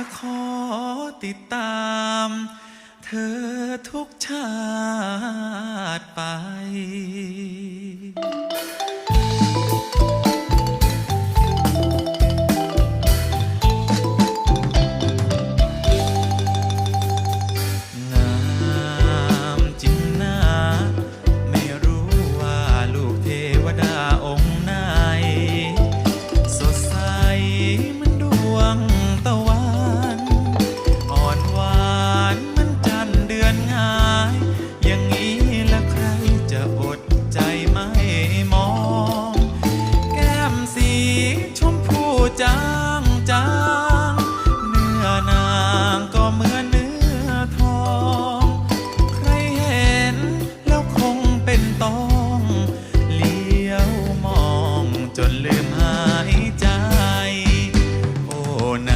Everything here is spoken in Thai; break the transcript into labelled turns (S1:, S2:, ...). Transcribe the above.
S1: จะขอติดตาม เธอทุกชาติไป สีชมพูจางจางเนื้อนางก็เหมือนเนื้อทอง ใครเห็นแล้วคงเป็นต้อง เลี้ยวมองจนลืมหาย